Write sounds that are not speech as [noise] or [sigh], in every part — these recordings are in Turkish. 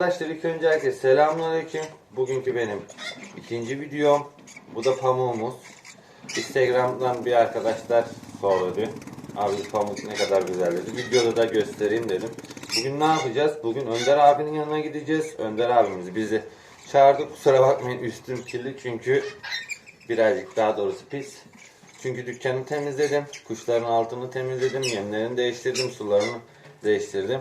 Arkadaşlar ilk önce herkese selamünaleyküm. Bugünkü benim ikinci videom. Bu da pamuğumuz. Instagram'dan bir arkadaşlar sordu. Abi pamuk ne kadar güzel dedi. Videoda da göstereyim dedim. Bugün ne yapacağız? Bugün Önder abinin yanına gideceğiz. Önder abimiz bizi çağırdı. Kusura bakmayın üstüm kirli çünkü birazcık daha doğrusu pis. Çünkü dükkanı temizledim. Kuşların altını temizledim. Yemlerini değiştirdim. Sularını değiştirdim.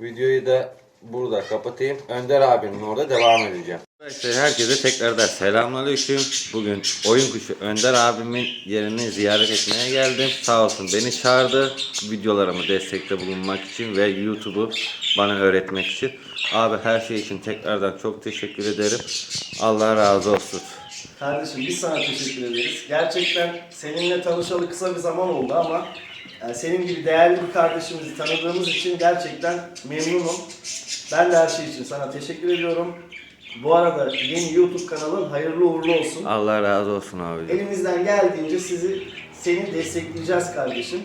Videoyu da burada kapatayım. Önder abimin orada devam edeceğim. Arkadaşlar herkese tekrardan selamünaleyküm. Bugün oyun kuşu Önder abimin yerini ziyaret etmeye geldim. Sağ olsun beni çağırdı. Videolarımı destekte bulunmak için ve YouTube'u bana öğretmek için. Abi her şey için tekrardan çok teşekkür ederim. Allah razı olsun. Kardeşim biz sana teşekkür ederiz. Gerçekten seninle tanışalı kısa bir zaman oldu ama yani senin gibi değerli bir kardeşimizi tanıdığımız için gerçekten memnunum. Ben de her şey için sana teşekkür ediyorum. Bu arada yeni YouTube kanalın hayırlı uğurlu olsun. Allah razı olsun abi. Elimizden geldiğince sizi seni destekleyeceğiz kardeşim.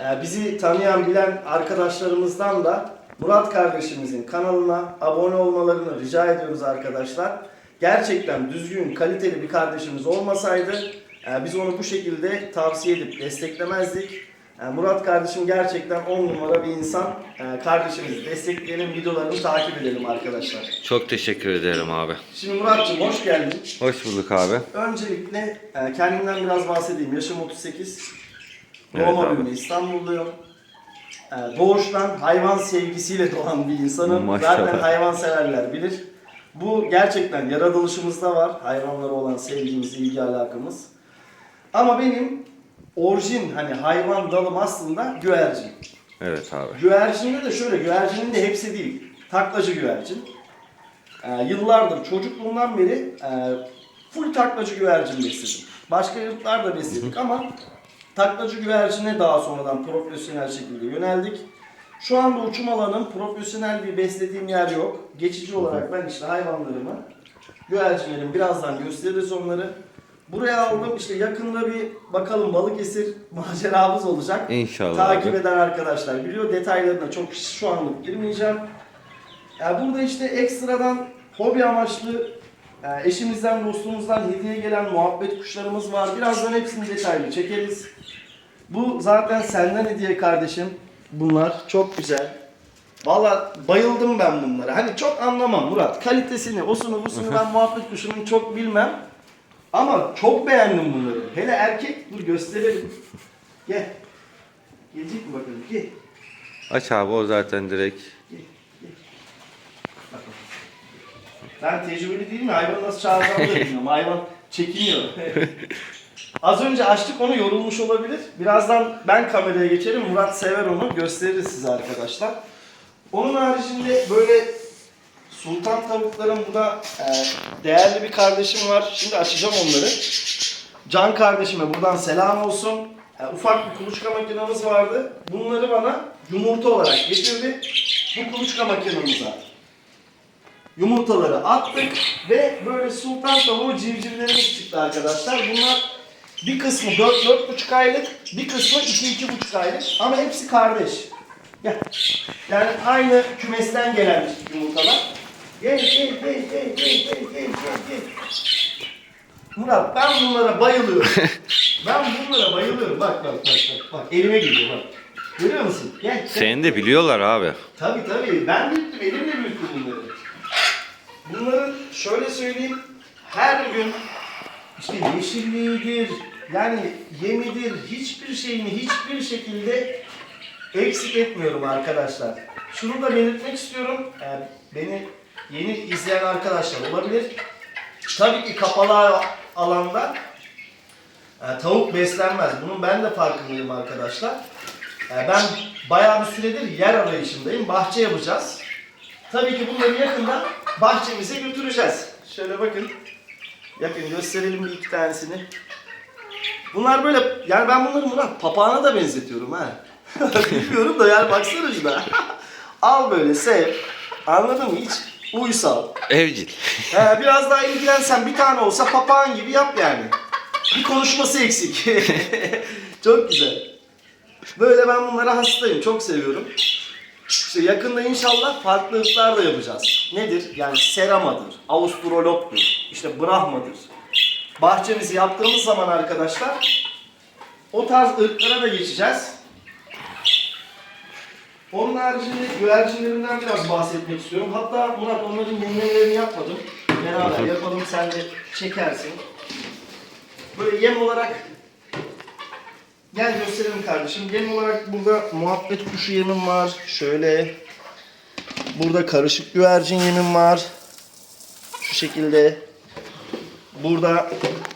Ee, bizi tanıyan bilen arkadaşlarımızdan da Murat kardeşimizin kanalına abone olmalarını rica ediyoruz arkadaşlar. Gerçekten düzgün, kaliteli bir kardeşimiz olmasaydı e, biz onu bu şekilde tavsiye edip desteklemezdik. E, Murat kardeşim gerçekten 10 numara bir insan. E, Kardeşimizi destekleyelim, videolarını takip edelim arkadaşlar. Çok teşekkür ederim abi. Şimdi Muratcığım hoş geldin. Hoş bulduk abi. Öncelikle e, kendimden biraz bahsedeyim. Yaşım 38. Evet Doğma abi. büyüme İstanbulluyum. E, Doğuştan hayvan sevgisiyle doğan bir insanım. Maşallah. Zaten hayvan severler bilir. Bu gerçekten yaratılışımızda var. Hayvanlara olan sevgimiz, ilgi alakamız. Ama benim orijin hani hayvan dalım aslında güvercin. Evet abi. Güvercinde de şöyle, güvercinin de hepsi değil. Taklacı güvercin. Ee, yıllardır çocukluğumdan beri e, full taklacı güvercin besledim. Başka yurtlar da besledik ama taklacı güvercine daha sonradan profesyonel şekilde yöneldik. Şu anda uçum alanım profesyonel bir beslediğim yer yok. Geçici olarak ben işte hayvanlarımı, güvercinlerim birazdan gösteririz onları. Buraya aldım işte yakında bir bakalım Balıkesir maceramız olacak. İnşallah Takip abi. eden arkadaşlar biliyor. Detaylarına çok şu anlık girmeyeceğim. Yani burada işte ekstradan hobi amaçlı e, eşimizden, dostumuzdan hediye gelen muhabbet kuşlarımız var. Birazdan hepsini detaylı çekeriz. Bu zaten senden hediye kardeşim. Bunlar çok güzel. Valla bayıldım ben bunlara. Hani çok anlamam Murat. Kalitesini, osunu, busunu ben muhabbet kuşunun çok bilmem. Ama çok beğendim bunları. Hele erkek, dur gösterelim. Gel. Gelecek mi bakalım? Gel. Aç abi o zaten direkt. Ben tecrübeli değilim mi? Hayvanı nasıl çağıracağımı da [laughs] bilmiyorum. Hayvan çekiniyor. Az önce açtık onu yorulmuş olabilir. Birazdan ben kameraya geçerim. Murat sever onu. Gösteririz size arkadaşlar. Onun haricinde böyle sultan tavuklarım burada e, değerli bir kardeşim var. Şimdi açacağım onları. Can kardeşime buradan selam olsun. E, ufak bir kuluçka makinamız vardı. Bunları bana yumurta olarak getirdi. Bu kuluçka makinamıza yumurtaları attık ve böyle sultan tavuğu civcivlerimiz çıktı arkadaşlar. Bunlar bir kısmı 4-4,5 aylık, bir kısmı 2-2,5 aylık ama hepsi kardeş. Yani aynı kümesten gelen yumurtalar. Gel gel gel gel gel gel gel gel gel. Murat ben bunlara bayılıyorum. [laughs] ben bunlara bayılıyorum. Bak bak bak bak. Bak elime geliyor bak. Görüyor musun? Gel. gel. Seni de biliyorlar abi. Tabii tabii. Ben büyüttüm. Elimle büyüttüm bunları. Bunların şöyle söyleyeyim. Her gün işte yeşilliğidir, yani yemidir, hiçbir şeyini hiçbir şekilde eksik etmiyorum arkadaşlar. Şunu da belirtmek istiyorum. Ee, beni yeni izleyen arkadaşlar olabilir. Tabii ki kapalı alanda e, tavuk beslenmez. Bunun ben de farkındayım arkadaşlar. E, ben bayağı bir süredir yer arayışındayım. Bahçe yapacağız. Tabii ki bunları yakında bahçemize götüreceğiz. Şöyle bakın. Yakın gösterelim bir iki tanesini. Bunlar böyle, yani ben bunları Murat papağana da benzetiyorum ha. [laughs] Bilmiyorum da yani baksana şuna. [laughs] Al böyle sev. Anladın mı hiç? Uysal. Evcil. He, biraz daha ilgilensen bir tane olsa papağan gibi yap yani. Bir konuşması eksik. [laughs] çok güzel. Böyle ben bunlara hastayım. Çok seviyorum. İşte yakında inşallah farklı ırklar da yapacağız. Nedir? Yani seramadır, avustraloptur, işte brahmadır. Bahçemizi yaptığımız zaman arkadaşlar o tarz ırklara da geçeceğiz. Onun haricinde güvercinlerinden biraz bahsetmek istiyorum. Hatta Murat onların yemlemelerini yapmadım. Beraber yapalım sen de çekersin. Böyle yem olarak Gel gösterelim kardeşim. Yem olarak burada muhabbet kuşu yemim var. Şöyle. Burada karışık güvercin yemim var. Şu şekilde. Burada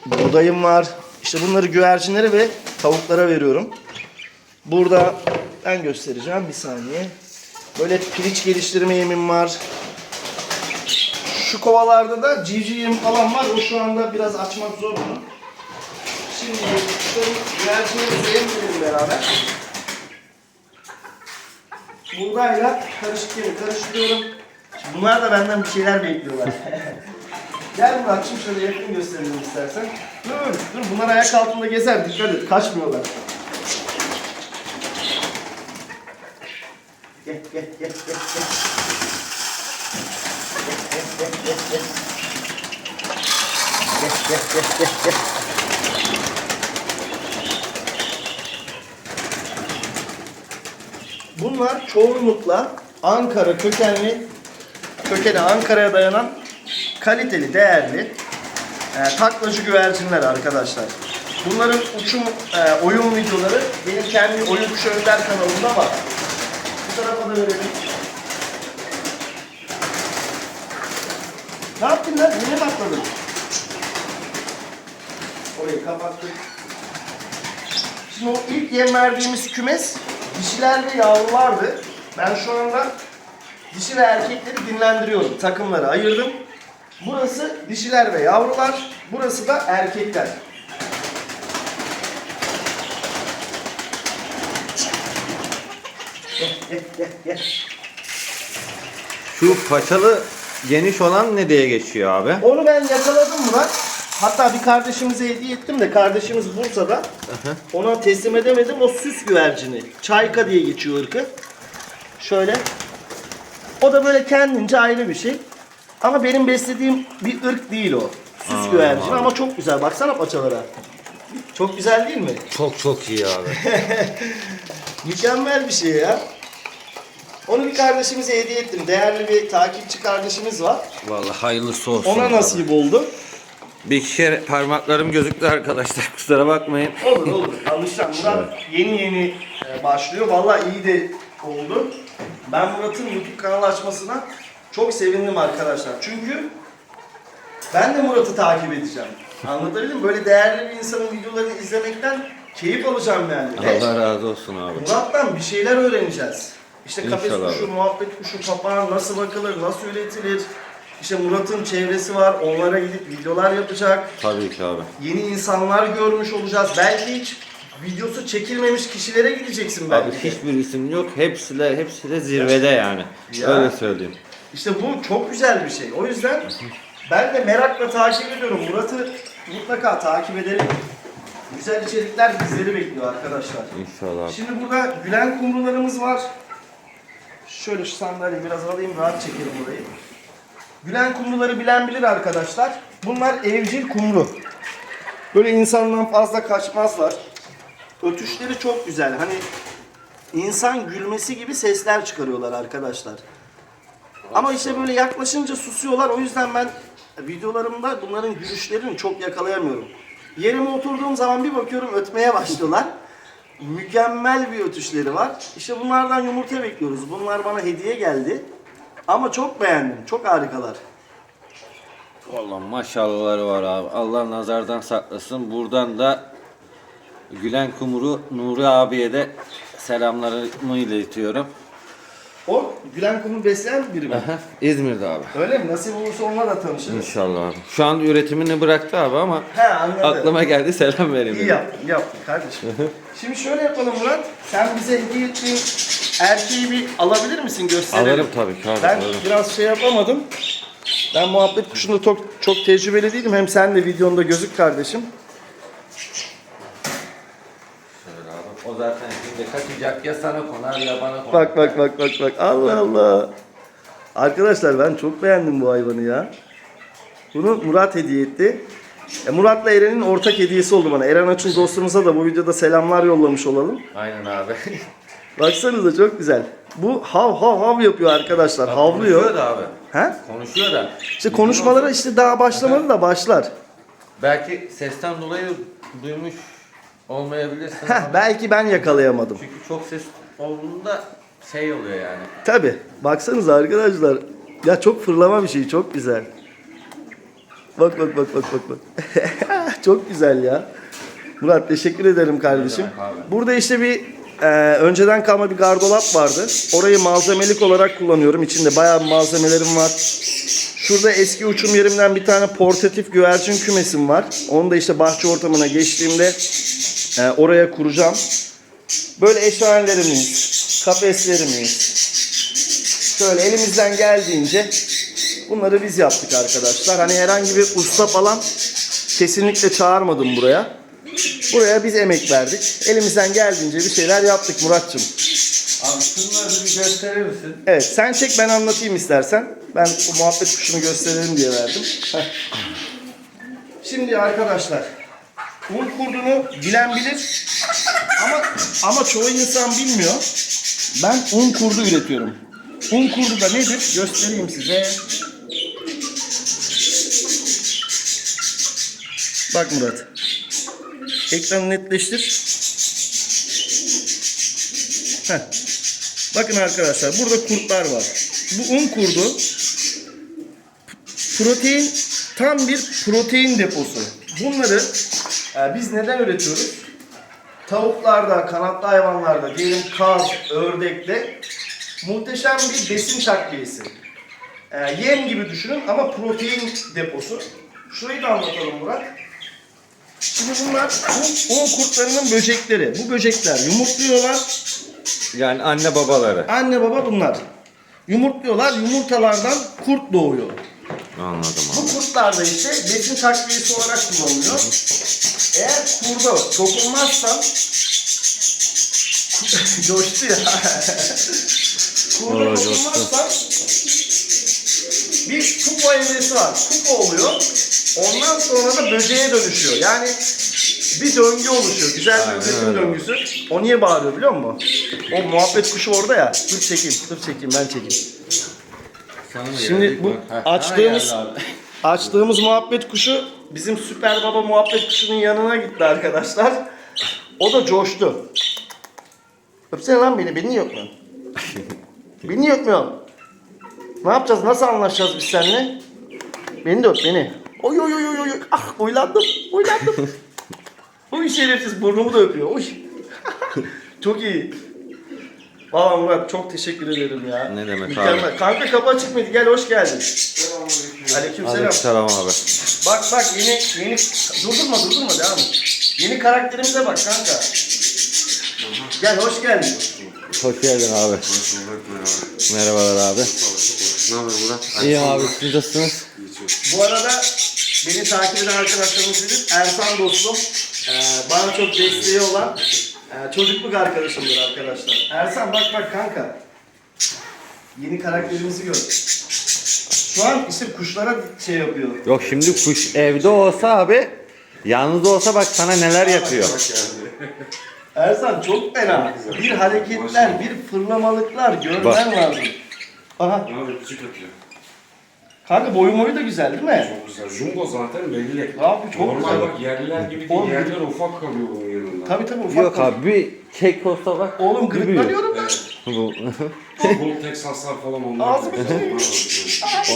buğdayım var. İşte bunları güvercinlere ve tavuklara veriyorum. Burada ben göstereceğim bir saniye. Böyle piliç geliştirme yemim var. Şu kovalarda da civciv yem falan var. O şu anda biraz açmak zor onu. Şimdi kuşların güvercinleri sayalım beraber. Buğdayla karışık yemi karıştırıyorum. Şimdi bunlar da benden bir şeyler bekliyorlar. [laughs] Gel Murat'cığım şöyle yakın gösterelim istersen. Dur, dur bunlar ayak altında gezer dikkat et kaçmıyorlar. Gel gel gel gel gel. Gel gel gel gel gel. Bunlar çoğunlukla Ankara kökenli, kökeni Ankara'ya dayanan kaliteli, değerli e, taklacı güvercinler arkadaşlar. Bunların uçum, e, oyun videoları benim kendi Oyun Kuşu Önder kanalımda var. Da verelim. Ne yaptın lan? Yine mi atladın? Orayı kapattık. Şimdi o ilk yem verdiğimiz kümes dişiler yavrulardı. Ben şu anda dişi ve erkekleri dinlendiriyorum. Takımları ayırdım. Burası dişiler ve yavrular. Burası da erkekler. Gel, gel, gel, gel. Şu paçalı geniş olan ne diye geçiyor abi? Onu ben yakaladım Murat. Hatta bir kardeşimize hediye ettim de kardeşimiz Bursa'da. Ona teslim edemedim. O süs güvercini. Çayka diye geçiyor ırkı. Şöyle. O da böyle kendince ayrı bir şey. Ama benim beslediğim bir ırk değil o. Süs güvercini ama çok güzel. Baksana paçalara. Çok güzel değil mi? Çok çok iyi abi. [laughs] Mükemmel bir şey ya. Onu bir kardeşimize hediye ettim. Değerli bir takipçi kardeşimiz var. Vallahi hayırlısı olsun. Ona nasip oldu. Bir kere parmaklarım gözüktü arkadaşlar [laughs] kusura bakmayın. Olur olur. Alışacağım. Murat yeni yeni e, başlıyor. Vallahi iyi de oldu. Ben Murat'ın YouTube kanalı açmasına çok sevindim arkadaşlar. Çünkü ben de Murat'ı takip edeceğim. Anlatabildim mi? Böyle değerli bir insanın videolarını izlemekten keyif alacağım yani. Ve Allah razı olsun abi. Murat'tan bir şeyler öğreneceğiz. İşte kafes İnşallah kuşu, muhabbet kuşu, papağan nasıl bakılır, nasıl üretilir. İşte Murat'ın çevresi var. Onlara gidip videolar yapacak Tabii ki abi. yeni insanlar görmüş olacağız. Belki hiç videosu çekilmemiş kişilere gideceksin belki. Abi hiçbir isim yok. Hepsi de, hepsi de zirvede yani. Ya. Öyle söyleyeyim. İşte bu çok güzel bir şey. O yüzden ben de merakla takip ediyorum. Murat'ı mutlaka takip edelim. Güzel içerikler bizleri bekliyor arkadaşlar. İnşallah. Şimdi burada gülen kumrularımız var. Şöyle şu sandalyeyi biraz alayım rahat çekelim burayı. Gülen kumruları bilen bilir arkadaşlar. Bunlar evcil kumru. Böyle insandan fazla kaçmazlar. Ötüşleri çok güzel. Hani insan gülmesi gibi sesler çıkarıyorlar arkadaşlar. Ama işte böyle yaklaşınca susuyorlar. O yüzden ben videolarımda bunların gülüşlerini çok yakalayamıyorum. Yerime oturduğum zaman bir bakıyorum ötmeye başlıyorlar. Mükemmel bir ötüşleri var. İşte bunlardan yumurta bekliyoruz. Bunlar bana hediye geldi. Ama çok beğendim. Çok harikalar. Vallahi maşallahları var abi. Allah nazardan saklasın. Buradan da Gülen Kumru Nuri abiye de selamlarımı iletiyorum. O Gülen Kumru besleyen biri mi? Aha, İzmir'de abi. Öyle mi? Nasip olursa onunla da tanışırız. İnşallah abi. Şu an üretimini bıraktı abi ama He anladım. aklıma geldi selam vereyim. İyi dedim. yaptın, yaptın kardeşim. Şimdi şöyle yapalım Murat. Sen bize hediye ettiğin erkeği bir alabilir misin? Gösterelim. Alırım tabii ki abi. Ben alırım. biraz şey yapamadım. Ben muhabbet kuşunda çok, çok tecrübeli değilim. Hem sen de videonda gözük kardeşim. Şöyle abi. O zaten işte kaçacak ya sana konar ya bana konar. Bak bak bak bak bak. Allah Allah. Arkadaşlar ben çok beğendim bu hayvanı ya. Bunu Murat hediye etti. E, Murat'la Eren'in ortak hediyesi oldu bana. Eren Açın dostumuza da bu videoda selamlar yollamış olalım. Aynen abi. [laughs] Baksanıza çok güzel. Bu hav hav hav yapıyor arkadaşlar. Konuşuyor Havlıyor. da abi. He? Konuşuyor da. İşte konuşmalara işte daha başlamadı da başlar. Belki sesten dolayı duymuş olmayabilirsin. Heh, ama belki ben yakalayamadım. Çünkü çok ses olduğunda şey oluyor yani. Tabi. Baksanıza arkadaşlar. Ya çok fırlama bir şey. Çok güzel. Bak bak bak bak bak bak. [laughs] çok güzel ya. Murat teşekkür ederim kardeşim. Ne demek abi? Burada işte bir e, önceden kalma bir gardırop vardı. Orayı malzemelik olarak kullanıyorum. İçinde bayağı malzemelerim var. Şurada eski uçum yerimden bir tane portatif güvercin kümesim var. Onu da işte bahçe ortamına geçtiğimde e, oraya kuracağım. Böyle eşyalarımız, kafeslerimiz, şöyle elimizden geldiğince bunları biz yaptık arkadaşlar. Hani herhangi bir usta falan kesinlikle çağırmadım buraya. Buraya biz emek verdik. Elimizden geldiğince bir şeyler yaptık Muratçım. Abi şunları bir gösterir misin? Evet sen çek ben anlatayım istersen. Ben bu muhabbet kuşunu gösterelim diye verdim. Heh. Şimdi arkadaşlar un kurdunu bilen bilir ama ama çoğu insan bilmiyor. Ben un kurdu üretiyorum. Un kurdu da nedir? Göstereyim size. Bak Murat. Ekranı netleştir. Heh. Bakın arkadaşlar burada kurtlar var. Bu un kurdu protein tam bir protein deposu. Bunları e, biz neden üretiyoruz? Tavuklarda, kanatlı hayvanlarda, diyelim kaz, ördekte muhteşem bir besin takviyesi. E, yem gibi düşünün ama protein deposu. Şurayı da anlatalım Murat. Şimdi bunlar bu un kurtlarının böcekleri. Bu böcekler yumurtluyorlar. Yani anne babaları. Anne baba bunlar. Yumurtluyorlar. Yumurtalardan kurt doğuyor. Anladım Bu kurtlar da işte besin takviyesi olarak kullanılıyor. Eğer kurda dokunmazsan [laughs] coştu ya. kurda coştu. dokunmazsan bir kupa evresi var. Kupa oluyor. Ondan sonra da böceğe dönüşüyor. Yani bir döngü oluşuyor. Güzel bir Aynen üretim döngüsü. O niye bağırıyor biliyor musun? O muhabbet kuşu orada ya. Dur çekeyim, dur çekeyim, ben çekeyim. Şimdi bu açtığımız açtığımız muhabbet kuşu bizim süper baba muhabbet kuşunun yanına gitti arkadaşlar. O da coştu. Öpsene lan beni, beni niye öpmüyorsun? [laughs] beni niye öpmüyorsun? Ne yapacağız, nasıl anlaşacağız biz seninle? Beni de öp, beni. Oy oy oy oy oy. Ah uylandım, uylandım. [laughs] Oy şerefsiz burnumu da öpüyor. Oy. [laughs] Çok iyi. Valla Murat çok teşekkür ederim ya. Ne demek Mükemmel. Kanka kapı açık mıydı? Gel hoş geldin. Aleykümselam. Aleykümselam abi. Bak bak yeni yeni durdurma durdurma devam et. Yeni karakterimize bak kanka. Gel hoş geldin. Hoş geldin abi. Merhabalar abi. Ne haber Murat? İyiyim abi siz nasılsınız? Bu arada beni takip eden arkadaşlarımız bilir. Ersan dostum. Ee, bana çok desteği olan e, çocukluk arkadaşımdır arkadaşlar. Ersan bak bak kanka. Yeni karakterimizi gör. Şu an işte kuşlara şey yapıyor. Yok şimdi kuş evde olsa abi yalnız olsa bak sana neler yapıyor. Ersan çok fena. Bir hareketler, bir fırlamalıklar görmen Bak. lazım. Aha. Ne? Küçük atıyor. Kanka boyu boyu da güzel değil mi? Çok güzel. Jumbo zaten belli. Abi çok Normal güzel. bak yerliler gibi değil. Oğlum, Yerliler ufak kalıyor bunun yanında. Tabii tabii ufak. Yok ufak. abi bir kek olsa bak. Oğlum gırtlanıyorum ben. [laughs] Bu. Bol Teksaslar falan onlar. Ağzımı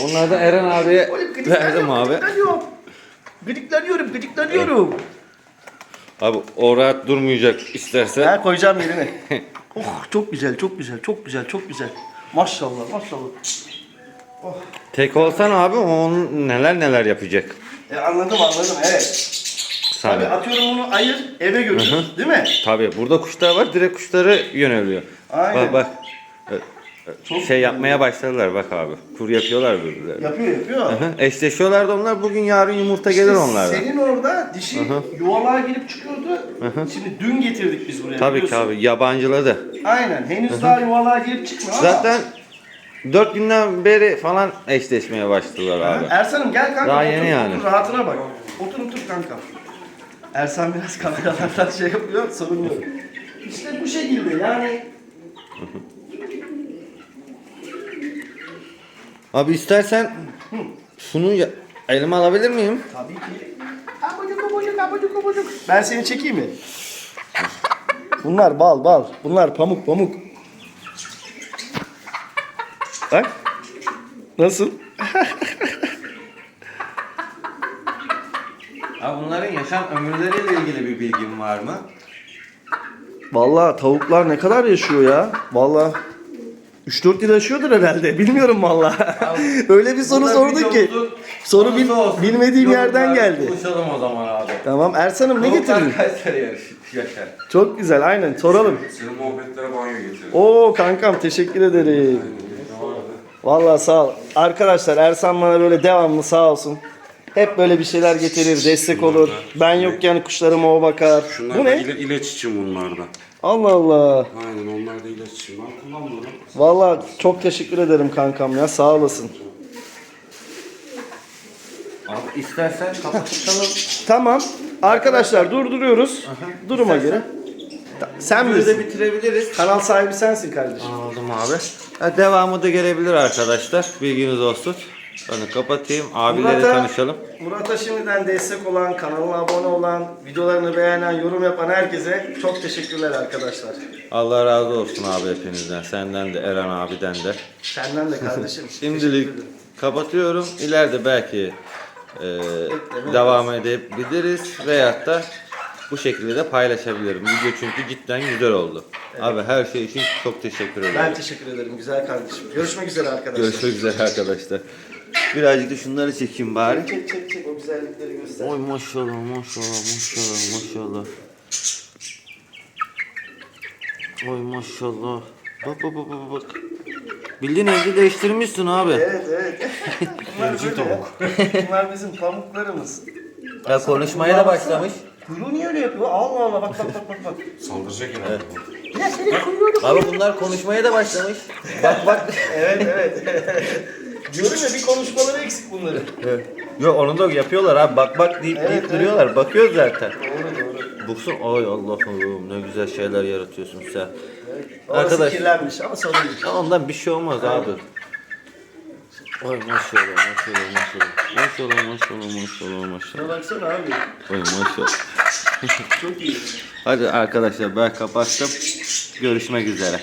Onlar da Eren abiye Oğlum verdim gıdıklanıyorum, abi. gıdıklanıyorum. Gıdıklanıyorum, gıdıklanıyorum. Abi o rahat durmayacak isterse. Ben koyacağım yerine. [laughs] oh çok güzel, çok güzel, çok güzel, çok güzel. Maşallah, maşallah. Tek olsan abi onun neler neler yapacak E, anladım, anladım, evet. Tabii atıyorum bunu ayır, eve götür, değil mi? Tabii burada kuşlar var direkt kuşları yöneliyor. Aynen. Bak bak. Evet. Çok şey yapmaya başladılar bak abi. Kur yapıyorlar birbirlerine. Yapıyor yapıyor. Hı hı. Eşleşiyorlar da onlar bugün yarın yumurta gelir onlardan. Senin orada dişi yuvalığa girip çıkıyordu. Şimdi dün getirdik biz buraya. Tabii ki biliyorsun. abi yabancıladı. Aynen. Henüz daha yuvalığa girip çıkmıyor ama. Zaten 4 günden beri falan eşleşmeye başladılar abi. Ersan'ım gel kanka. Daha otur, yeni yani. Otur, rahatına bak. Otur otur kanka. Ersan biraz kameralardan şey yapıyor, sorun yok. İşte bu şekilde yani Abi istersen şunu ya- elime alabilir miyim? tabii ki. Abucuk abucuk abucuk abucuk. Ben seni çekeyim mi? Bunlar bal bal. Bunlar pamuk pamuk. Bak. Nasıl? Abi bunların yaşam ömürleriyle ilgili bir bilgin var mı? Vallahi tavuklar ne kadar yaşıyor ya? Vallahi 3-4 yıl yaşıyordur herhalde. Bilmiyorum vallahi. Öyle bir soru Burada sordun ki. videomuzun Soru bil- konusu olsun. bilmediğim yerden Yorumlarda geldi. Konuşalım o zaman abi. Tamam Ersan'ım ne Tavuklar getirdin? kaç sene yaş- yaşar? Çok güzel aynen soralım. Senin muhabbetlere banyo getirin. Oo kankam teşekkür ederim. Vallahi sağ ol. Arkadaşlar Ersan bana böyle devamlı sağ olsun. Hep böyle bir şeyler getirir, destek olur. Ben yokken kuşlarıma o bakar. Şunlar Bu da ne? ile, ilaç için bunlar da. Allah Allah. Aynen onlar da ilaç için. Ben kullanmıyorum. Vallahi çok teşekkür ederim kankam ya sağ olasın. Abi istersen kapatalım. [laughs] Tamam. Arkadaşlar durduruyoruz. Duruma göre. Ta- Sen Böyle de bilirsin. bitirebiliriz. Kanal sahibi sensin kardeşim. Aldım abi. Ha, devamı da gelebilir arkadaşlar. Bilginiz olsun. Onu kapatayım. Abiyle de tanışalım. Murat'a şimdiden destek olan, kanalına abone olan, videolarını beğenen, yorum yapan herkese çok teşekkürler arkadaşlar. Allah razı olsun abi hepinizden. Senden de Eren abiden de. Senden de kardeşim. [laughs] Şimdilik kapatıyorum. İleride belki e, devam edebiliriz veyahut da bu şekilde de paylaşabilirim. Video çünkü cidden güzel oldu. Abi her şey için çok teşekkür ederim. Ben teşekkür ederim güzel kardeşim. Görüşmek üzere arkadaşlar. Görüşmek üzere arkadaşlar. Birazcık da şunları çekeyim bari. Çek çek çek o güzellikleri göster. Oy maşallah maşallah maşallah maşallah. Oy maşallah. Bak bak bak bak bak. Bildiğin evde değiştirmişsin abi. Evet evet. Bunlar böyle. Bunlar bizim pamuklarımız. Ya konuşmaya da başlamış. Kuyruğu niye öyle yapıyor? Allah Allah bak bak bak bak. bak. Saldıracak herhalde bu. Ya senin kuyruğunu. Abi bunlar konuşmaya da başlamış. Bak bak. Evet evet. Diyorum ya bir konuşmaları eksik bunların. Yok onu da yapıyorlar abi. Bak bak deyip Evet, deyip evet. duruyorlar. Bakıyoruz zaten. Doğru doğru. Buksun. Ay Allah'ım ne güzel şeyler yaratıyorsun sen. Orası Arkadaş. kirlenmiş ama sorun değil. Ondan bir şey olmaz abi. Ay maşallah maşallah maşallah. Maşallah maşallah maşallah maşallah. Şuna baksana abi. Ay maşallah. Çok iyi. Hadi arkadaşlar ben kapattım. Görüşmek üzere.